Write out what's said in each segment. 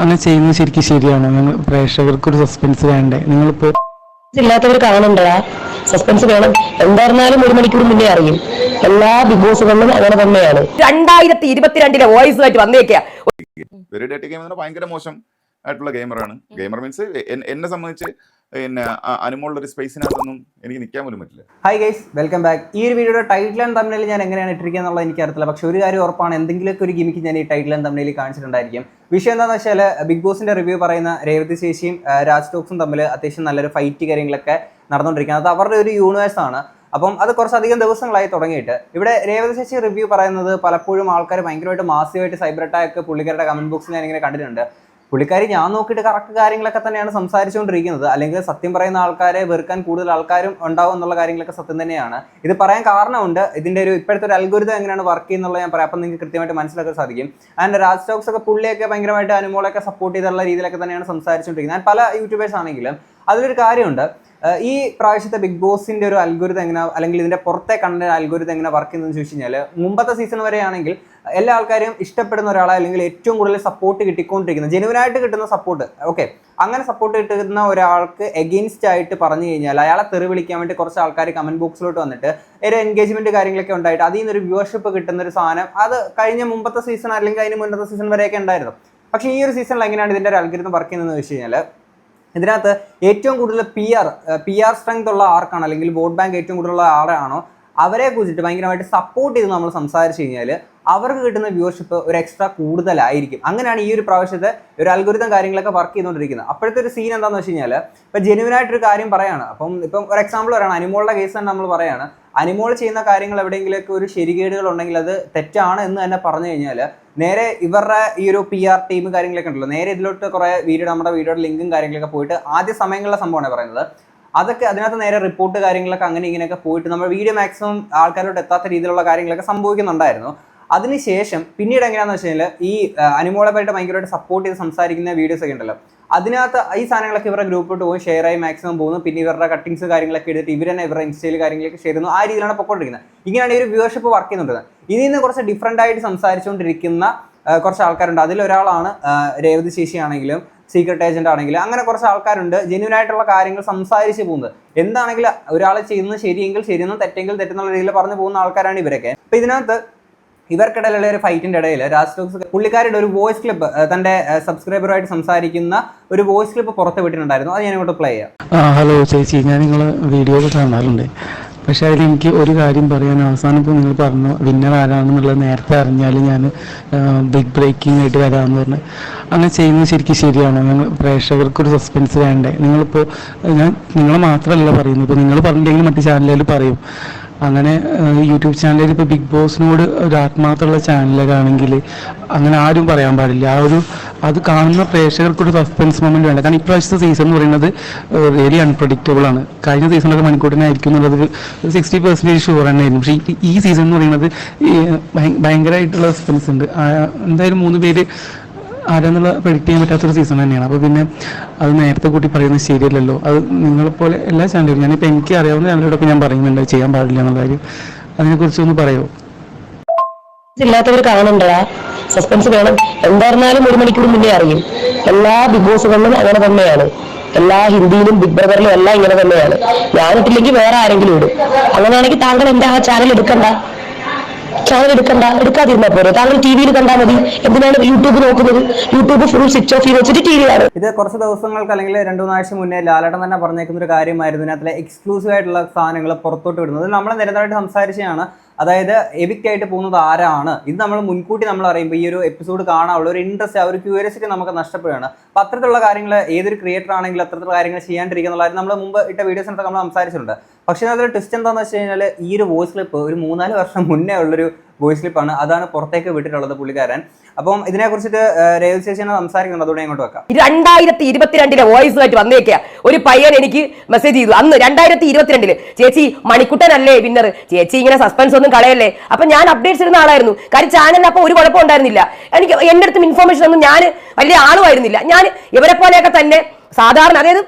അങ്ങനെ ചെയ്യുന്നത് ശരിക്കും ശരിയാണോ. നിങ്ങൾ പ്രേക്ഷകർക്ക് ഒരു സസ്പെൻസ് വേണ്ടേ? നിങ്ങളിപ്പോ ഇല്ലാത്തവർ കാണണ്ടടാ സസ്പെൻസ് വേണം. എന്തായിരുന്നാലും ഒരു മണിക്കൂർ മുന്നേ അറിയും. എല്ലാ ബിഗ് ബോസുകളിലും അങ്ങനെ തന്നെയാണ്. രണ്ടായിരത്തി ഇരുപത്തിരണ്ടിലെ വോയിസ് ആയിട്ട് വന്നേക്കാ. വെരി ഡേറ്റ് ഗെയിം എന്ന് ഭയങ്കര മോശം ആയിട്ടുള്ള ഗെയിമറാണ് ഗെയിമർ മീൻസ് എന്നെ സംബന്ധിച്ച് പിന്നെ അനുമുള്ള ഒരു സ്പേസിനകത്തൊന്നും എനിക്ക് നിൽക്കാൻ പോലും പറ്റില്ല. ഹൈ ഗൈസ് വെൽക്കം ബാക്ക് ഈ ഒരു വീഡിയോയുടെ ടൈറ്റിൽ ആൻഡ് തമ്മിൽ ഞാൻ എങ്ങനെയാണ് ഇട്ടിരിക്കുക എന്നുള്ളത് എനിക്ക് അറിയത്തില്ല. പക്ഷെ ഒരു കാര്യം ഉറപ്പാണ് എന്തെങ്കിലുമൊക്കെ ഒരു ഗിമിക്ക് ഞാൻ ഈ ടൈറ്റിൽ ആൻഡ് തമ്മിൽ കാണിച്ചിട്ടുണ്ടായിരിക്കും. വിഷയം എന്താണെന്ന് വെച്ചാൽ ബിഗ് ബോസിന്റെ റിവ്യൂ പറയുന്ന രേവതി ശേഷിയും രാജ് ടോക്സും തമ്മിൽ അത്യാവശ്യം നല്ലൊരു ഫൈറ്റ് കാര്യങ്ങളൊക്കെ നടന്നുകൊണ്ടിരിക്കുന്നത്. അത് അവരുടെ ഒരു യൂണിവേഴ്സ് ആണ്. അപ്പം അത് കുറച്ചധികം ദിവസങ്ങളായി തുടങ്ങിയിട്ട്. ഇവിടെ രേവതി ശശി റിവ്യൂ പറയുന്നത് പലപ്പോഴും ആൾക്കാർ ഭയങ്കരമായിട്ട് മാസികമായിട്ട് സൈബർ അറ്റാക്ക് പുള്ളിക്കാരുടെ കമന്റ് ബോക്സിൽ ഞാൻ ഇങ്ങനെ കണ്ടിട്ടുണ്ട്. പുള്ളിക്കാരി ഞാൻ നോക്കിയിട്ട് കറക്റ്റ് കാര്യങ്ങളൊക്കെ തന്നെയാണ് സംസാരിച്ചുകൊണ്ടിരിക്കുന്നത്. അല്ലെങ്കിൽ സത്യം പറയുന്ന ആൾക്കാരെ വെറുക്കാൻ കൂടുതൽ ആൾക്കാരും ഉണ്ടാവും എന്നുള്ള കാര്യങ്ങളൊക്കെ സത്യം തന്നെയാണ്. ഇത് പറയാൻ കാരണമുണ്ട്. ഇതിന്റെ ഒരു ഇപ്പോഴത്തെ ഒരു അൽഗുരുതം എങ്ങനെയാണ് വർക്ക് ചെയ്യുന്നുള്ളത് ഞാൻ പറയാം. അപ്പം നിങ്ങൾക്ക് കൃത്യമായിട്ട് മനസ്സിലാക്കാൻ സാധിക്കും. ആൻഡ് രാജ് സ്റ്റോക്സ് ഒക്കെ പുള്ളിയൊക്കെ ഭയങ്കരമായിട്ട് അനുമോളൊക്കെ സപ്പോർട്ട് ചെയ്തുള്ള രീതിയിലൊക്കെ തന്നെയാണ് സംസാരിച്ചുകൊണ്ടിരിക്കുന്നത്. പല യൂട്യൂബേഴ്സ് ആണെങ്കിലും അതിലൊരു കാര്യമുണ്ട്. ഈ പ്രാവശ്യത്തെ ബിഗ് ബോസിന്റെ ഒരു അൽഗോരിതം എങ്ങനെ അല്ലെങ്കിൽ ഇതിന്റെ പുറത്തെ കണ്ട അൽഗോരിതം എങ്ങനെ വർക്ക് ചെയ്യുന്നതെന്ന് ചോദിച്ചു കഴിഞ്ഞാൽ മുമ്പത്തെ സീസൺ വരെയാണെങ്കിൽ എല്ലാ ആൾക്കാരും ഇഷ്ടപ്പെടുന്ന ഒരാളെ അല്ലെങ്കിൽ ഏറ്റവും കൂടുതൽ സപ്പോർട്ട് കിട്ടിക്കൊണ്ടിരിക്കുന്നത് ജെനുവനായിട്ട് കിട്ടുന്ന സപ്പോർട്ട് ഓക്കെ അങ്ങനെ സപ്പോർട്ട് കിട്ടുന്ന ഒരാൾക്ക് എഗെയിൻസ്റ്റ് ആയിട്ട് പറഞ്ഞു കഴിഞ്ഞാൽ അയാളെ തെറി വിളിക്കാൻ വേണ്ടി കുറച്ച് ആൾക്കാർ കമന്റ് ബോക്സിലോട്ട് വന്നിട്ട് ഒരു എൻഗേജ്മെന്റ് കാര്യങ്ങളൊക്കെ ഉണ്ടായിട്ട് അതിൽ നിന്നൊരു വ്യൂവർഷിപ്പ് കിട്ടുന്ന ഒരു സാധനം അത് കഴിഞ്ഞ മുമ്പത്തെ സീസൺ അല്ലെങ്കിൽ അതിന് മുന്നത്തെ സീസൺ വരെയൊക്കെ ഉണ്ടായിരുന്നു. പക്ഷേ ഈ ഒരു സീസണിൽ എങ്ങനെയാണ് ഇതിന്റെ ഒരു അൽഗോരിതം വർക്ക് ചെയ്യുന്നതെന്ന് വെച്ച് കഴിഞ്ഞാൽ ഇതിനകത്ത് ഏറ്റവും കൂടുതൽ P R P R strength ഉള്ള ആർക്കാണ് അല്ലെങ്കിൽ വോട്ട് ബാങ്ക് ഏറ്റവും കൂടുതലുള്ള ആരാണോ അവരെ കുറിച്ചിട്ട് ഭയങ്കരമായിട്ട് സപ്പോർട്ട് ചെയ്ത് നമ്മൾ സംസാരിച്ചു കഴിഞ്ഞാൽ അവർക്ക് കിട്ടുന്ന വ്യൂവർഷിപ്പ് ഒരു എക്സ്ട്രാ കൂടുതലായിരിക്കും. അങ്ങനെയാണ് ഈ ഒരു പ്രാവശ്യത്തെ ഒരു അൽഗുരുതം കാര്യങ്ങളൊക്കെ വർക്ക് ചെയ്തുകൊണ്ടിരിക്കുന്നത്. അപ്പോഴത്തെ ഒരു സീൻ എന്താണെന്ന് വെച്ച് കഴിഞ്ഞാൽ ഇപ്പം ജെനുവിനായിട്ടൊരു കാര്യം പറയാണ്. അപ്പം ഇപ്പം ഒരു എക്സാമ്പിൾ പറയണം. അനിമോളുടെ കേസ് തന്നെ നമ്മൾ പറയാണ്. അനിമോൾ ചെയ്യുന്ന കാര്യങ്ങൾ എവിടെയെങ്കിലുമൊക്കെ ഒരു ശരികേടുകൾ ഉണ്ടെങ്കിൽ അത് തെറ്റാണ് എന്ന് തന്നെ പറഞ്ഞു കഴിഞ്ഞാൽ നേരെ ഇവരുടെ ഈ ഒരു പി ആർ ടീം കാര്യങ്ങളൊക്കെ ഉണ്ടല്ലോ. നേരെ ഇതിലോട്ട് കുറേ വീഡിയോ നമ്മുടെ വീഡിയോയുടെ ലിങ്കും കാര്യങ്ങളൊക്കെ പോയിട്ട് ആദ്യ സമയങ്ങളിലെ സംഭവമാണ് പറയുന്നത്. അതൊക്കെ അതിനകത്ത് നേരെ റിപ്പോർട്ട് കാര്യങ്ങളൊക്കെ അങ്ങനെ ഇങ്ങനെയൊക്കെ പോയിട്ട് നമ്മൾ വീഡിയോ മാക്സിമം ആൾക്കാരോട് എത്താത്ത രീതിയിലുള്ള കാര്യങ്ങളൊക്കെ സംഭവിക്കുന്നുണ്ടായിരുന്നു. അതിനുശേഷം പിന്നീട് എങ്ങനെയാണെന്ന് വെച്ച് കഴിഞ്ഞാൽ ഈ അനുമോളെ ഭയങ്കരമായിട്ട് സപ്പോർട്ട് ചെയ്ത് സംസാരിക്കുന്ന വീഡിയോസ് ഒക്കെ ഉണ്ടല്ലോ. അതിനകത്ത് ഈ സാധനങ്ങളൊക്കെ ഇവരുടെ ഗ്രൂപ്പിലോട്ട് പോകും ഷെയർ ആയി മാക്സിമം പോകുന്നു. പിന്നെ ഇവരുടെ കട്ടിങ്സ് കാര്യങ്ങളൊക്കെ എടുത്തിട്ട് ഇവർ തന്നെ ഇവരുടെ ഇൻസ്റ്റയിൽ കാര്യങ്ങളൊക്കെ ഷെയർ ചെയ്യുന്നു. ആ രീതിയിലാണ് പൊക്കോണ്ടിരിക്കുന്നത്. ഇങ്ങനെയാണ് ഈ ഒരു വ്യൂവർഷിപ്പ് വർക്ക് ചെയ്യുന്നുണ്ട് ഇതിൽ നിന്ന് കുറച്ച് ഡിഫറെന്റ് ആയിട്ട് സംസാരിച്ചുകൊണ്ടിരിക്കുന്ന കുറച്ച് ആൾക്കാരുണ്ട്. അതിലൊരാളാണ് രേവതി ശേഷി ആണെങ്കിലും സീക്രട്ട് ഏജന്റ് ആണെങ്കിലും അങ്ങനെ കുറച്ച് ആൾക്കാരുണ്ട്. ജെന്യൂൻ ആയിട്ടുള്ള കാര്യങ്ങൾ സംസാരിച്ച് പോകുന്നത്. എന്താണെങ്കിലും ഒരാൾ ചെയ്യുന്നത് ശരിയെങ്കിൽ ശരിയെന്നും തെറ്റെങ്കിൽ തെറ്റെന്നുള്ള രീതിയിൽ പറഞ്ഞു പോകുന്ന ആൾക്കാരാണ് ഇവരൊക്കെ. അപ്പൊ ഇതിനകത്ത് ഇവർക്കിടയിലുള്ള ഒരു ഫൈറ്റിന്റെ ഇടയിൽ രാജ്ടോക്സ് പുള്ളിക്കാരുടെ ഒരു വോയിസ് ക്ലിപ്പ് തന്റെ സബ്സ്ക്രൈബറുമായിട്ട് സംസാരിക്കുന്ന ഒരു വോയിസ് ക്ലിപ്പ് പുറത്ത് വിട്ടിട്ടുണ്ടായിരുന്നു. അത് ഞാൻ ഇങ്ങോട്ട് പ്ലേ ചെയ്യാം. ഹലോ ചേച്ചി. ഞാൻ നിങ്ങൾ വീഡിയോ കാണാറുണ്ട്. പക്ഷേ അതിൽ എനിക്ക് ഒരു കാര്യം പറയാൻ അവസാനം ഇപ്പോൾ നിങ്ങൾ പറഞ്ഞു വിന്നർ ആരാണെന്നുള്ളത് നേരത്തെ അറിഞ്ഞാൽ ഞാൻ ബിഗ് ബ്രേക്കിംഗ് ആയിട്ട് വരാമെന്ന് പറഞ്ഞു. അങ്ങനെ ചെയ്യുന്നത് ശരിക്കും ശരിയാണോ? ഞങ്ങൾ പ്രേക്ഷകർക്കൊരു സസ്പെൻസ് വേണ്ടേ? നിങ്ങളിപ്പോൾ ഞാൻ നിങ്ങളെ മാത്രമല്ല പറയുന്നത്. ഇപ്പോൾ നിങ്ങൾ പറഞ്ഞിട്ടുണ്ടെങ്കിൽ മറ്റു ചാനലുകളിൽ പറയും. അങ്ങനെ യൂട്യൂബ് ചാനലിൽ ഇപ്പോൾ ബിഗ് ബോസിനോട് ഒരു ആത്മാർത്ഥമുള്ള ചാനലൊക്കെ അങ്ങനെ ആരും പറയാൻ പാടില്ല. ആ ഒരു അത് കാണുന്ന പ്രേക്ഷകർക്കൊരു സസ്പെൻസ് മൊമെന്റ് വേണ്ട. കാരണം ഇപ്രാവശ്യത്തെ സീസൺ എന്ന് പറയുന്നത് റിയലി അൺപ്രഡിക്റ്റബിൾ ആണ്. കഴിഞ്ഞ സീസണൊക്കെ മണിക്കൂട്ടിനായിരിക്കും എന്നുള്ളത് സിക്സ്റ്റി പെർസെന്റേജ് ഷുവർ തന്നെയായിരുന്നു. പക്ഷേ ഈ- സീസൺ എന്ന് പറയുന്നത് ഭയങ്കരമായിട്ടുള്ള സസ്പെൻസ് ഉണ്ട്. എന്തായാലും മൂന്ന് പേര് ആരാന്നുള്ള പ്രെഡിക്റ്റ് ചെയ്യാൻ പറ്റാത്തൊരു സീസൺ തന്നെയാണ്. അപ്പോൾ പിന്നെ അത് നേരത്തെ കൂട്ടി പറയുന്നത് ശരിയല്ലല്ലോ. അത് നിങ്ങളെപ്പോലെ എല്ലാ ചാനലും ഞാനിപ്പോൾ എനിക്ക് അറിയാവുന്ന ചാനലിലൂടെ ഞാൻ പറയുന്നുണ്ട് ചെയ്യാൻ പാടില്ല എന്നുള്ള കാര്യം. അതിനെക്കുറിച്ച് ഒന്ന് പറയുമോ ഇല്ലാത്തവർ കാണണ്ടടാ സസ്പെൻസ് വേണം. എന്തായിരുന്നാലും ഒരു മണിക്കൂർ മുന്നേ അറിയും. എല്ലാ ബിഗ് ബോസുകളിലും അങ്ങനെ തന്നെയാണ്. എല്ലാ ഹിന്ദിയിലും ബിഗ് ബ്രദറിലും എല്ലാം ഇങ്ങനെ തന്നെയാണ്. ഞാനിട്ടില്ലെങ്കിൽ വേറെ ആരെങ്കിലും ഇടും. അങ്ങനെയാണെങ്കിൽ താങ്കൾ എന്റെ ആ ചാനൽ എടുക്കണ്ട? ചാനൽ എടുക്കണ്ട എടുക്കാതിരുന്നാ പോരെ. താങ്കൾ ടി വിയിൽ കണ്ടാൽ മതി. എന്തിനാണ് യൂട്യൂബ് നോക്കുന്നത്? യൂട്യൂബ് ഫുൾ സ്വിച്ച് ഓഫ് ചെയ്ത് വെച്ചിട്ട് ടി വി ആണ്. ഇത് കുറച്ച് ദിവസങ്ങൾക്ക് അല്ലെങ്കിൽ രണ്ടു മൂന്നാഴ്ച മുന്നേ ലാലേട്ടൻ തന്നെ പറഞ്ഞേക്കുന്ന ഒരു കാര്യമായിരുന്നു. ഇതിനകത്തിലെ എക്സ്ക്ലൂസീവ് ആയിട്ടുള്ള സാധനങ്ങൾ പുറത്തോട്ട് വിടുന്നത്. നമ്മൾ നിരന്തരമായിട്ട് സംസാരിച്ചതാണ്. അതായത് എവിക്റ്റ് ആയിട്ട് പോകുന്നത് ആരാണ്? ഇത് നമ്മൾ മുൻകൂട്ടി നമ്മൾ അറിയുമ്പോൾ ഈ ഒരു എപ്പിസോഡ് കാണാനുള്ള ഒരു ഇൻട്രസ്റ്റ് ആ ഒരു ക്യൂരിയസിറ്റി നമുക്ക് നഷ്ടപ്പെടുകയാണ്. അപ്പം അത്തരത്തിലുള്ള കാര്യങ്ങൾ ഏതൊരു ക്രിയേറ്റർ ആണെങ്കിലും അത്തരത്തിലുള്ള കാര്യങ്ങൾ ചെയ്യാണ്ടിരിക്കുക നമ്മൾ മുമ്പ് ഇട്ട വീഡിയോസിനൊക്കെ നമ്മൾ സംസാരിച്ചിട്ടുണ്ട്. പക്ഷേ അതിൽ ട്വിസ്റ്റ് എന്താണെന്ന് വെച്ച് കഴിഞ്ഞാൽ ഈ ഒരു വോയിസ് ക്ലിപ്പ് ഒരു മൂന്നാൽ വർഷം മുന്നേ ഉള്ളൊരു വോയിസ് ക്ലിപ്പാണ് അതാണ് പുറത്തേക്ക് വിട്ടിട്ടുള്ളത് പുള്ളിക്കാരൻ. അപ്പം ഇതിനെ കുറിച്ചിട്ട് രേവതി ചേച്ചിയാണ് സംസാരിക്കുന്നുണ്ട് അതുകൊണ്ട് ഇങ്ങോട്ട് വെക്കാം. രണ്ടായിരത്തി ഇരുപത്തിരണ്ടിലെ വോയിസ് ആയിട്ട് വന്നേക്കുക ഒരു പയ്യൻ എനിക്ക് മെസ്സേജ് ചെയ്തു. അന്ന് രണ്ടായിരത്തി ഇരുപത്തിരണ്ടിൽ ചേച്ചി മണിക്കുട്ടനല്ലേ വിന്നർ ചേച്ചി ഇങ്ങനെ സസ്പെൻസ് ഒന്നും കളയല്ലേ? അപ്പൊ ഞാൻ അപ്ഡേറ്റ്സ് ഇടുന്ന ആളായിരുന്നു. കാര്യം ചാനലിൽ അപ്പൊ ഒരു കുഴപ്പം ഉണ്ടായിരുന്നില്ല. എനിക്ക് എന്റെ അടുത്തും ഇൻഫർമേഷൻ ഒന്നും ഞാൻ വലിയ ആളുമായിരുന്നില്ല. ഞാൻ ഇവരെ പോലെയൊക്കെ തന്നെ സാധാരണ അതായത്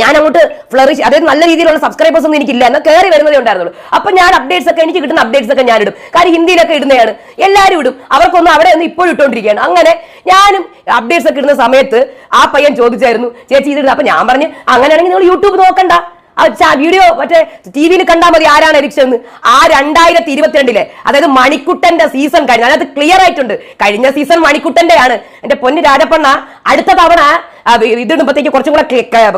ഞാൻ അങ്ങോട്ട് ഫ്ലറിഷ് അതായത് നല്ല രീതിയിലുള്ള സബ്സ്ക്രൈബേഴ്സ് ഒന്നും എനിക്കില്ല. എന്നാൽ കയറി വരുന്നതേ ഉണ്ടായിരുന്നുള്ളൂ. അപ്പൊ ഞാൻ അപ്ഡേറ്റ്സ് ഒക്കെ എനിക്ക് കിട്ടുന്ന അപ്ഡേറ്റ്സ് ഒക്കെ ഞാൻ ഇടും. കാര്യം ഹിന്ദിയിലൊക്കെ ഇടുന്നതാണ്. എല്ലാവരും ഇടും. അവർക്കൊന്നും അവിടെ ഒന്ന് ഇപ്പോഴും ഇട്ടുകൊണ്ടിരിക്കുകയാണ് അങ്ങനെ ഞാനും അപ്ഡേറ്റ്സ് ഒക്കെ ഇടുന്ന സമയത്ത് ആ പയ്യൻ ചോദിച്ചായിരുന്നു ചേച്ചി ഇത് ഇടുന്നത് അപ്പൊ ഞാൻ പറഞ്ഞു അങ്ങനെയാണെങ്കിൽ നിങ്ങൾ യൂട്യൂബ് നോക്കണ്ട. വീഡിയോ മറ്റേ ടി വിയിൽ കണ്ടാൽ മതി ആരാണ് എരിച്ചത് എന്ന് ആ രണ്ടായിരത്തി ഇരുപത്തിരണ്ടിലെ അതായത് മണിക്കുട്ടന്റെ സീസൺ കഴിഞ്ഞു അതിനകത്ത് ക്ലിയർ ആയിട്ടുണ്ട്. കഴിഞ്ഞ സീസൺ മണിക്കുട്ടന്റെ ആണ് എന്റെ പൊന്ന് രാജപ്പണ്ണ അടുത്ത തവണ ഇതിടുമ്പോഴത്തേക്ക് കുറച്ചും കൂടെ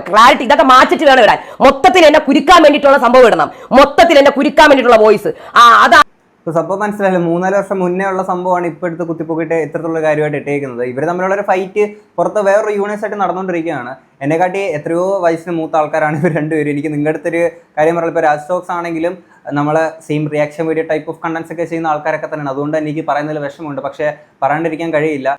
ക്ലാരിറ്റി ഇതൊക്കെ മാറ്റിട്ട് വേണം ഇടാൻ. മൊത്തത്തിൽ എന്നെ കുരുക്കാൻ വേണ്ടിയിട്ടുള്ള സംഭവം ഇടണം. മൊത്തത്തിൽ എന്നെ കുരുക്കാൻ വേണ്ടിയിട്ടുള്ള വോയിസ് ആ അതാ ഇപ്പൊ സംഭവം മനസ്സിലായില്ല? മൂന്നാൽ വർഷം മുന്നേ ഉള്ള സംഭവമാണ് ഇപ്പൊ എടുത്ത് കുത്തിപ്പൊക്കിയിട്ട് ഇത്തരത്തിലുള്ള കാര്യമായിട്ട് ഇട്ടേക്കുന്നത്. ഇവർ തമ്മിലുള്ള ഒരു ഫൈറ്റ് പുറത്ത് വേറൊരു യൂണിവേഴ്സായിട്ട് നടന്നുകൊണ്ടിരിക്കുകയാണ്. എന്നെക്കാട്ടി എത്രയോ വയസ്സിന് മൂത്ത ആൾക്കാരാണ് ഇവർ രണ്ടുപേരും. എനിക്ക് നിങ്ങളുടെ അടുത്തൊരു കാര്യം പറയുമ്പോൾ ഇപ്പൊ ടോക്സ് ആണെങ്കിലും നമ്മൾ same reaction video type of contents ഒക്കെ ചെയ്യുന്ന ആൾക്കാരൊക്കെ തന്നെയാണ്. അതുകൊണ്ട് എനിക്ക് പറയുന്നതിൽ വിഷമമുണ്ട്. പക്ഷേ പറയാണ്ടിരിക്കാൻ കഴിയില്ല.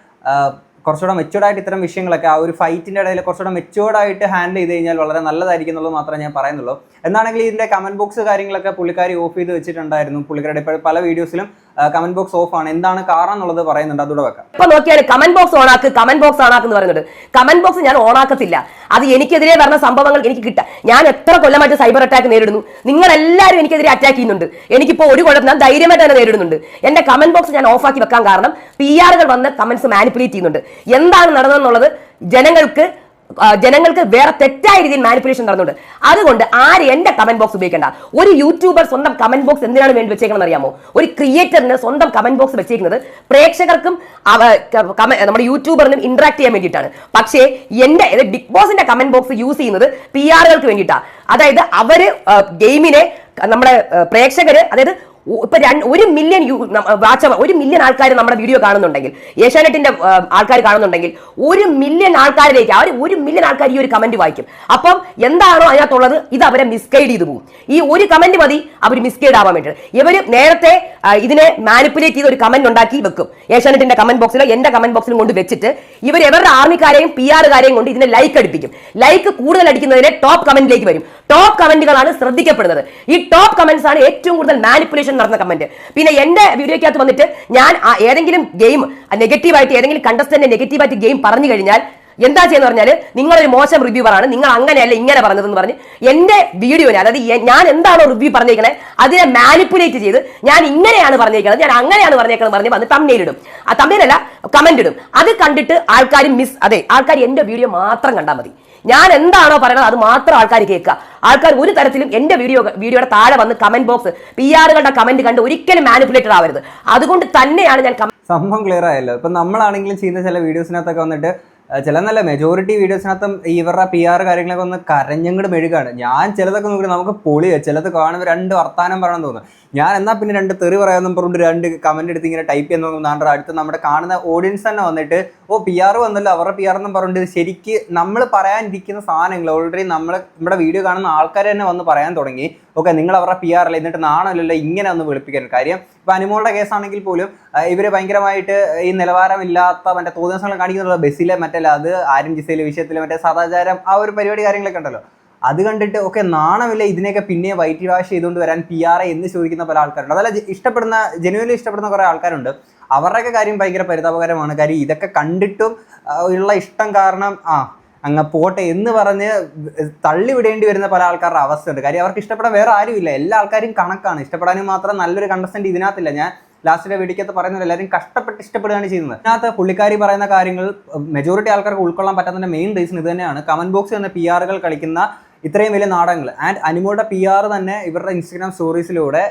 കുറച്ചുകൂടെ മെച്ചുവർഡായിട്ട് ഇത്തരം വിഷയങ്ങളൊക്കെ ആ ഒരു ഫൈറ്റിന്റെ ഇടയിൽ കുറച്ചുകൂടെ മെച്ചുവർഡായിട്ട് ഹാൻഡിൽ ചെയ്ത് കഴിഞ്ഞാൽ വളരെ നല്ലതായിരിക്കും എന്നുള്ളത് മാത്രമേ ഞാൻ പറയുന്നുള്ളൂ. എന്നാണെങ്കിൽ ഇതിന്റെ കമന്റ് ബോക്സ് കാര്യങ്ങളൊക്കെ പുള്ളിക്കാരി ഓഫ് ചെയ്ത് വെച്ചിട്ടുണ്ടായിരുന്നു. പുള്ളിക്കാരുടെ ഇപ്പോൾ പല വീഡിയോസിലും കമന്റ് ബോക്സ് ഓഫ് ആണ്. എന്താണ് കാരണം എന്നുള്ളത് പറയുന്നുണ്ട്. അതുകൂടെ വെക്കാം. ഇപ്പൊ നോക്കിയാൽ കമന്റ് ബോക്സ് ഓണാക്ക് കമന്റ് ബോക്സ് ഓണാക്ക് എന്ന് പറയുന്നുണ്ട്. കമന്റ് ബോക്സ് ഞാൻ ഓണാക്കത്തില്ല അത് എനിക്കെതിരെ വരുന്ന സംഭവങ്ങൾ എനിക്ക് കിട്ടാം. ഞാൻ എത്ര കൊല്ലമായിട്ട് സൈബർ അറ്റാക്ക് നേരിടുന്നു. നിങ്ങൾ എല്ലാവരും എനിക്കെതിരെ അറ്റാക്ക് ചെയ്യുന്നുണ്ട്. എനിക്കിപ്പോ ഒരു കുഴപ്പം ഞാൻ ധൈര്യമായിട്ട് തന്നെ നേരിടുന്നുണ്ട്. എന്റെ കമന്റ് ബോക്സ് ഞാൻ ഓഫാക്കി വെക്കാൻ കാരണം പി ആറുകൾ വന്ന് കമന്റ്സ് മാനിപ്പുലേറ്റ് ചെയ്യുന്നുണ്ട്. എന്താണ് നടന്നതെന്നുള്ളത് ജനങ്ങൾക്ക് ജനങ്ങൾക്ക് വേറെ തെറ്റായ രീതിയിൽ മാനിപ്പുലേഷൻ നടന്നുണ്ട്. അതുകൊണ്ട് ആര് എന്റെ കമന്റ് ബോക്സ് ഉപയോഗിക്കേണ്ട? ഒരു യൂട്യൂബർ സ്വന്തം കമന്റ് ബോക്സ് എന്തിനാണ് വേണ്ടി വെച്ചേക്കണം അറിയാമോ? ഒരു ക്രിയേറ്ററിന് സ്വന്തം കമന്റ് ബോക്സ് വെച്ചേക്കുന്നത് പ്രേക്ഷകർക്കും നമ്മുടെ യൂട്യൂബറിനും ഇന്ററാക്ട് ചെയ്യാൻ വേണ്ടിയിട്ടാണ്. പക്ഷേ എന്റെ ബിഗ് ബോസിന്റെ കമന്റ് ബോക്സ് യൂസ് ചെയ്യുന്നത് പി ആറുകൾക്ക് വേണ്ടിയിട്ടാണ് അതായത് അവർ ഗെയിമിനെ നമ്മുടെ പ്രേക്ഷകര് അതായത് ഇപ്പൊ ഒരു മില്യൺ വാച്ച് ഒരു മില്യൺ ആൾക്കാർ നമ്മുടെ വീഡിയോ കാണുന്നുണ്ടെങ്കിൽ ഏഷ്യാനെറ്റിന്റെ ആൾക്കാർ കാണുന്നുണ്ടെങ്കിൽ ഒരു മില്യൺ ആൾക്കാരിലേക്ക് അവർ ഒരു മില്യൺ ആൾക്കാർ ഈ ഒരു കമന്റ് വായിക്കും. അപ്പം എന്താണോ അതിനകത്തുള്ളത് ഇത് അവരെ മിസ്ഗൈഡ് ചെയ്തു പോകും. ഈ ഒരു കമന്റ് മതി അവർ മിസ്ഗൈഡ് ആവാൻ വേണ്ടിയിട്ട്. ഇവർ നേരത്തെ ഇതിനെ മാനിപ്പുലേറ്റ് ചെയ്ത് ഒരു കമന്റ് ഉണ്ടാക്കി വെക്കും. ഏഷ്യാനെറ്റിന്റെ കമന്റ് ബോക്സിലോ എന്റെ കമന്റ് ബോക്സിലും കൊണ്ട് വെച്ചിട്ട് ഇവർ എവരുടെ ആർമിക്കാരെയും പി ആറുകാരെയും കൊണ്ട് ഇതിനെ ലൈക്ക് അടിപ്പിക്കും. ലൈക്ക് കൂടുതൽ അടിക്കുന്നതിനെ ടോപ്പ് കമന്റിലേക്ക് വരും. ടോപ്പ് കമന്റുകളാണ് ശ്രദ്ധിക്കപ്പെടുന്നത്. ഈ ടോപ്പ് കമന്റ്സ് ആണ് ഏറ്റവും കൂടുതൽ മാനിപ്പുലേഷൻ നടന്ന കമന്റ് പിന്നെ എന്റെ വീഡിയോയ്ക്കകത്ത് വന്നിട്ട് ഞാൻ ഏതെങ്കിലും ഗെയിം നെഗറ്റീവായിട്ട് ഏതെങ്കിലും കണ്ടസ്റ്റന്റ് നെഗറ്റീവായിട്ട് ഗെയിം പറഞ്ഞു കഴിഞ്ഞാൽ എന്താ ചെയ്യുന്ന പറഞ്ഞാൽ നിങ്ങളൊരു മോശം റിവ്യൂ പറയാണ്. നിങ്ങൾ അങ്ങനെയല്ല ഇങ്ങനെ പറഞ്ഞതെന്ന് പറഞ്ഞ് എന്റെ വീഡിയോനെ അതായത് ഞാൻ എന്താണോ റിവ്യൂ പറഞ്ഞേക്കണേ അതിനെ മാനിപ്പുലേറ്റ് ചെയ്ത് ഞാൻ ഇങ്ങനെയാണ് പറഞ്ഞേക്കുന്നത് ഞാൻ അങ്ങനെയാണ് പറഞ്ഞേക്കുന്നത് പറഞ്ഞ് വന്ന് തമ്മിലിടും ആ തമ്മിലല്ല കമന്റ് ഇടും. അത് കണ്ടിട്ട് ആൾക്കാർ മിസ് അതെ ആൾക്കാർ എന്റെ വീഡിയോ മാത്രം കണ്ടാൽ മതി. ഞാൻ എന്താണോ പറയുന്നത് അത് മാത്രം ആൾക്കാർ കേൾക്കുക. ആൾക്കാർ ഒരു തരത്തിലും എന്റെ വീഡിയോ വീഡിയോയുടെ താഴെ വന്ന് കമന്റ് ബോക്സ് പി ആറുകളുടെ കമന്റ് കണ്ട് ഒരിക്കലും മാനിപ്പുലേറ്റഡ് ആവരുത്. അതുകൊണ്ട് തന്നെയാണ് ഞാൻ സംഭവം ക്ലിയർ ആയല്ലോ. ഇപ്പൊ നമ്മളാണെങ്കിലും ചെയ്യുന്ന ചില വീഡിയോസിനകത്തൊക്കെ വന്നിട്ട് ചില നല്ല മെജോറിറ്റി വീഡിയോസിനകത്തും ഇവരുടെ പി ആർ കാര്യങ്ങളൊക്കെ ഒന്ന് കരഞ്ഞങ്ങട് മെഴുകാണ്. ഞാൻ ചിലതൊക്കെ നോക്കി നമുക്ക് പൊളിയാണ് ചിലത് കാണുമ്പോൾ രണ്ട് വർത്താനം പറയണം തോന്നുന്നു ഞാൻ എന്നാൽ പിന്നെ രണ്ട് തെറി പറയാമെന്നും പറഞ്ഞിട്ട് രണ്ട് കമന്റ് എടുത്ത് ഇങ്ങനെ ടൈപ്പ് ചെയ്യുന്ന നോക്കുമ്പോൾ അടുത്ത് നമ്മുടെ കാണുന്ന ഓഡിയൻസ് തന്നെ വന്നിട്ട് ഓ പി ആർ വന്നല്ലോ. അവരുടെ പി ആർ എന്നും പറഞ്ഞിട്ട് ശരിക്ക് നമ്മൾ പറയാനിരിക്കുന്ന സാധനങ്ങൾ ഓൾറെഡി നമ്മൾ നമ്മുടെ വീഡിയോ കാണുന്ന ആൾക്കാർ തന്നെ വന്ന് പറയാൻ തുടങ്ങി. ഓക്കെ നിങ്ങൾ അവരുടെ പി ആർ അല്ലേ? എന്നിട്ട് നാണല്ലോ ഇങ്ങനെ ഒന്ന് വിളിപ്പിക്കാൻ. കാര്യം ഇപ്പൊ അനുമോളുടെ കേസാണെങ്കിൽ പോലും ഇവർ ഭയങ്കരമായിട്ട് ഈ നിലവാരമില്ലാത്ത മറ്റേ തോന്നിയ കാണിക്കുന്നുള്ള ബസ്സിലെ മറ്റേ അത് ആരും ജിസയിലെ വിഷയത്തിലെ മറ്റേ സദാചാരം ആ ഒരു പരിപാടി കാര്യങ്ങളൊക്കെ ഉണ്ടല്ലോ. അത് കണ്ടിട്ട് ഒക്കെ നാണമില്ല ഇതിനെയൊക്കെ പിന്നെ വൈറ്റ് വാഷ് ചെയ്തുകൊണ്ട് വരാൻ പി ആർ എന്ന് ചോദിക്കുന്ന പല ആൾക്കാരുണ്ട്. അതല്ല ഇഷ്ടപ്പെടുന്ന ജനുവലി ഇഷ്ടപ്പെടുന്ന കുറേ ആൾക്കാരുണ്ട്. അവരുടെയൊക്കെ കാര്യം ഭയങ്കര പരിതാപകരമാണ്. കാര്യം ഇതൊക്കെ കണ്ടിട്ടും ഉള്ള ഇഷ്ടം കാരണം ആ അങ്ങ് പോട്ടെ എന്ന് പറഞ്ഞ് തള്ളി വിടേണ്ടി വരുന്ന പല ആൾക്കാരുടെ അവസ്ഥയുണ്ട്. കാര്യം അവർക്ക് ഇഷ്ടപ്പെടാൻ വേറെ ആരുമില്ല. എല്ലാ ആൾക്കാരും കണക്കാണ്. ഇഷ്ടപ്പെടാനും മാത്രം നല്ലൊരു കണ്ടസ്റ്റന്റ് ഇതിനകത്തില്ല. ഞാൻ ലാസ്റ്റിലെ വെടിക്കത്ത് പറയുന്നത് എല്ലാവരും കഷ്ടപ്പെട്ട് ഇഷ്ടപ്പെടുകയാണ് ചെയ്യുന്നത്. ഇതിനകത്ത് പുള്ളിക്കാരി പറയുന്ന കാര്യങ്ങൾ മെജോറിറ്റി ആൾക്കാർക്ക് ഉൾക്കൊള്ളാൻ പറ്റാത്തതിന്റെ മെയിൻ റീസൺ ഇത് തന്നെയാണ്. കമന്റ് ബോക്സ് എന്ന പി ആറുകൾ കളിക്കുന്ന ഇത്രയും വലിയ നാടകങ്ങൾ. ആൻഡ് അനിമോളുടെ പി ആർ തന്നെ ഇവരുടെ ഇൻസ്റ്റഗ്രാം സ്റ്റോറീസിലൂടെ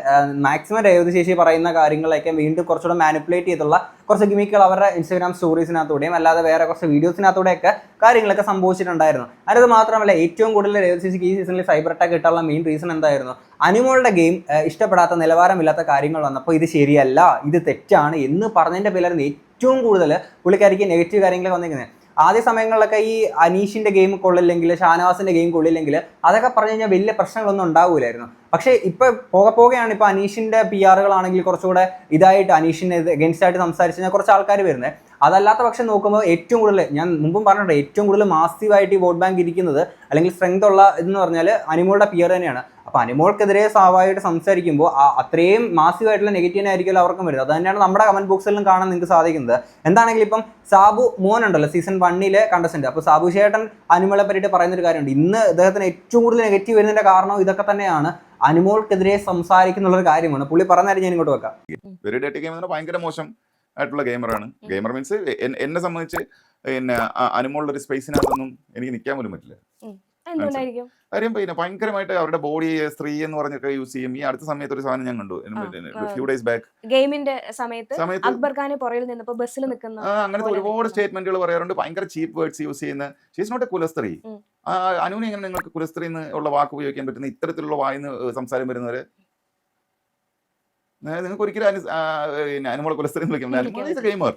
മാക്സിമം രേവതി ശേഷി പറയുന്ന കാര്യങ്ങളൊക്കെ വീണ്ടും കുറച്ചുകൂടെ മാനിപ്പുലേറ്റ് ചെയ്തുള്ള കുറച്ച് ഗിമിക്കുകൾ അവരുടെ ഇൻസ്റ്റഗ്രാം സ്റ്റോറീസിനകത്തൂടെയും അല്ലാതെ വേറെ കുറച്ച് വീഡിയോസിനകത്തൂടെയൊക്കെ കാര്യങ്ങളൊക്കെ സംഭവിച്ചിട്ടുണ്ടായിരുന്നു. അത് മാത്രമല്ല ഏറ്റവും കൂടുതൽ രേവതി ശേഷിക്ക് ഈ സീസണിൽ സൈബർ അറ്റാക്ക് കിട്ടാനുള്ള മെയിൻ റീസൺ എന്തായിരുന്നു? അനിമോളുടെ ഗെയിം ഇഷ്ടപ്പെടാത്ത നിലവാരമില്ലാത്ത കാര്യങ്ങൾ വന്നപ്പോൾ ഇത് ശരിയല്ല ഇത് തെറ്റാണ് എന്ന് പറഞ്ഞതിന്റെ പേരായിരുന്നു ഏറ്റവും കൂടുതൽ പുള്ളിക്കാരിക്ക് നെഗറ്റീവ് കാര്യങ്ങൾ വന്നിരിക്കുന്നത്. ആദ്യ സമയങ്ങളിലൊക്കെ ഈ അനീഷിന്റെ ഗെയിം കൊള്ളില്ലെങ്കിൽ ഷാനവാസിന്റെ ഗെയിം കൊള്ളില്ലെങ്കിൽ അതൊക്കെ പറഞ്ഞു കഴിഞ്ഞാൽ വലിയ പ്രശ്നങ്ങളൊന്നും ഉണ്ടാവില്ലായിരുന്നു പക്ഷേ ഇപ്പൊ പോകെ പോകെയാണ് ഇപ്പൊ അനീഷിന്റെ പി ആറുകളാണെങ്കിൽ കുറച്ചുകൂടെ ഇതായിട്ട് അനീഷിനെ എഗൻസ്റ്റ് ആയിട്ട് സംസാരിച്ച് കുറച്ച് ആൾക്കാർ വരുന്നത് അതല്ലാത്ത പക്ഷം നോക്കുമ്പോൾ ഏറ്റവും കൂടുതൽ ഞാൻ മുമ്പും പറഞ്ഞിട്ടുണ്ട് ഏറ്റവും കൂടുതൽ മാസീവായിട്ട് ഈ വോട്ട് ബാങ്ക് ഇരിക്കുന്നത് അല്ലെങ്കിൽ സ്ട്രെങ്ത് ഉള്ള ഇതെന്ന് പറഞ്ഞാൽ അനിമോളുടെ പിയർ തന്നെയാണ്. അനുമോൾക്കെതിരെ സ്വാഭാവികമായിട്ട് സംസാരിക്കുമ്പോൾ ആ അത്രയും മാസികമായിട്ടുള്ള നെഗറ്റീവ് ആയിരിക്കുമല്ലോ അവർക്കും വരുന്നത്. അത് തന്നെയാണ് നമ്മുടെ കമന്റ് ബോക്സിലും കാണാൻ നിങ്ങൾക്ക് സാധിക്കുന്നത്. എന്താണെങ്കിലും ഇപ്പം സാബു മോൻ ഉണ്ടല്ലോ സീസൺ വണ്ണിലെ കണ്ടസ്റ്റന്റ് അപ്പോൾ സാബു ചേട്ടൻ അനുമോളെ പറ്റിയിട്ട് പറയുന്ന ഒരു കാര്യമുണ്ട്. ഇന്ന് അദ്ദേഹത്തിന് ഏറ്റവും കൂടുതൽ നെഗറ്റീവ് വരുന്നതിന്റെ കാരണം ഇതൊക്കെ തന്നെയാണ്. അനുമോൾക്കെതിരെ സംസാരിക്കുന്നുള്ള ഒരു കാര്യമാണ്. പുള്ളി പറഞ്ഞ കാര്യം ഞാൻ ഇങ്ങോട്ട് വെക്കാം. വെരി ഡേറ്റ് ഗെയിം എന്ന് ഭയങ്കര മോശം ആയിട്ടുള്ള ഗെയിമറാണ് ഗെയിമർ മീൻസ് എന്നെ സംബന്ധിച്ച് പിന്നെ അനുമോളുടെ ഒരു സ്പേസിനകത്തൊന്നും എനിക്ക് നിൽക്കാൻ പോലും പറ്റില്ല. എന്തുകൊണ്ടായിരിക്കും? കാര്യം പിന്നെ ഭയങ്കരമായിട്ട് അവരുടെ ബോഡി സ്ത്രീ എന്ന് പറഞ്ഞൊക്കെ യൂസ് ചെയ്യും. ഈ അടുത്ത സമയത്ത് ഒരു സാധനം ഞാൻ കണ്ടു. ഫ്യൂ ഡേയ്സ് ബാക്ക് ഗെയിമിന്റെ സമയത്ത് അക്ബർ ഖാന് പുറയിൽ നിന്നപ്പോൾ ബസ്സിൽ നിൽക്കുന്ന അങ്ങനത്തെ ഒരുപാട് സ്റ്റേറ്റ്മെന്റുകൾ പറയാറുണ്ട്. ഭയങ്കര ചീപ്പ് വേർഡ്സ് യൂസ് ചെയ്യുന്ന. ഷീസ് നോട്ട് എ കുലസ്ത്രീ. അനുവിനെ എങ്ങനെ നിങ്ങൾക്ക് കുലസ്ത്രീ എന്ന് ഉള്ള വാക്ക് ഉപയോഗിക്കാൻ പറ്റുന്ന ഇത്തരത്തിലുള്ള വായിന്ന് സംസാരം വരുന്നവര്? നിങ്ങൾക്ക് ഒരിക്കലും അനുമോളെ കുലസ്ത്രീ എന്ന് വിളിക്കാൻ ഗെയിമർ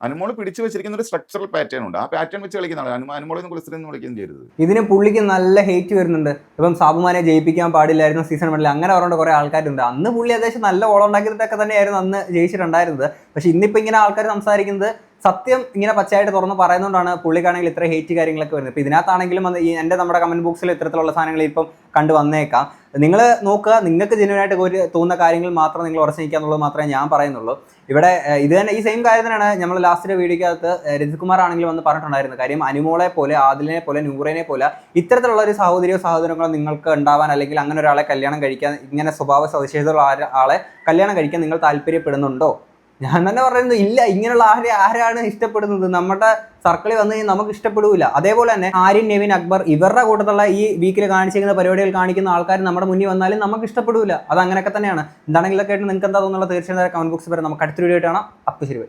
ഉം. അനുമോൾ പിടിച്ചു വെച്ചിരിക്കുന്ന ഒരു സ്ട്രക്ചറൽ പാറ്റേൺ ഉണ്ട്. ആ പാറ്റേൺ വെച്ച് കളിക്കുന്ന ആളാണ് അനു- അനുമോളെ എന്ന് വിളിക്കുകയും ചെയ്യരുത്. ഇതിന് പുള്ളിക്ക് നല്ല ഹേറ്റ് വരുന്നുണ്ട്. ഇപ്പം സാബുമാനെ ജയിപ്പിക്കാൻ പാടില്ലായിരുന്നു സീസൺ വണ്ണിൽ അങ്ങനെ പറഞ്ഞ കുറെ ആൾക്കാരുണ്ട്. അന്ന് പുള്ളി അത്യാവശ്യം നല്ല ഓളം ഉണ്ടാക്കിയിട്ടൊക്കെ തന്നെയായിരുന്നു അന്ന് ജയിച്ചിട്ടുണ്ടായിരുന്നത്. പക്ഷെ ഇന്നിപ്പോ ഇങ്ങനെ ആൾക്കാർ സംസാരിക്കുന്നത് സത്യം ഇങ്ങനെ പച്ചയായിട്ട് തുറന്ന് പറയുന്നതുകൊണ്ടാണ് പുള്ളിക്കാണെങ്കിൽ ഇത്ര ഹേറ്റ് കാര്യങ്ങളൊക്കെ വരുന്നത്. ഇപ്പം ഇതിനകത്താണെങ്കിലും ഈ എന്റെ നമ്മുടെ കമന്റ് ബോക്സിൽ ഇത്തരത്തിലുള്ള സാധനങ്ങൾ ഇപ്പം കണ്ടു വന്നേക്കാം. നിങ്ങൾ നോക്കുക നിങ്ങൾക്ക് ജെന്യൂനായിട്ട് ഒരു തോന്നുന്ന കാര്യങ്ങൾ മാത്രം നിങ്ങൾ ഉറച്ചു നിൽക്കുക എന്നുള്ളത് മാത്രമേ ഞാൻ പറയുന്നുള്ളൂ. ഇവിടെ ഇത് തന്നെ ഈ സെയിം കാര്യം തന്നെയാണ് നമ്മൾ ലാസ്റ്റിലെ വീഡിയോക്കകത്ത് രജിത് കുമാർ ആണെങ്കിലും വന്ന് പറഞ്ഞിട്ടുണ്ടായിരുന്നു. കാര്യം അനുമോളെ പോലെ ആദിലിനെ പോലെ നൂറിനെ പോലെ ഇത്തരത്തിലുള്ള ഒരു സഹോദരിയോ സഹോദരങ്ങളോ നിങ്ങൾക്ക് ഉണ്ടാവാൻ അല്ലെങ്കിൽ അങ്ങനെ ഒരാളെ കല്യാണം കഴിക്കാൻ ഇങ്ങനെ സ്വഭാവ സവിശേഷതയുള്ള ആളെ കല്യാണം കഴിക്കാൻ നിങ്ങൾ താല്പര്യപ്പെടുന്നുണ്ടോ? ഞാൻ തന്നെ പറയുന്നത് ഇല്ല ഇങ്ങനെയുള്ള ആരെ ആരാണ് ഇഷ്ടപ്പെടുന്നത്? നമ്മുടെ സർക്കിളിൽ വന്നു കഴിഞ്ഞാൽ നമുക്ക് ഇഷ്ടപ്പെടില്ല അതേപോലെ തന്നെ ആര്യൻ നെവിൻ അക്ബർ ഇവരുടെ കൂട്ടത്തുള്ള ഈ വീക്കിൽ കാണിച്ചിരിക്കുന്ന പരിപാടികൾ കാണിക്കുന്ന ആൾക്കാർ നമ്മുടെ മുന്നിൽ വന്നാലും നമുക്ക് ഇഷ്ടപ്പെടില്ല അത് അങ്ങനെയൊക്കെ തന്നെയാണ്. എന്താണെങ്കിലൊക്കെ ആയിട്ട് നിങ്ങൾക്ക് എന്താ തോന്നുന്നുള്ള തീർച്ചയായും കമന്റ് ബോക്സ് വരെ നമുക്ക് അടുത്തൊരു വീഡിയോ കാണാം. അപ്പ് ശരി.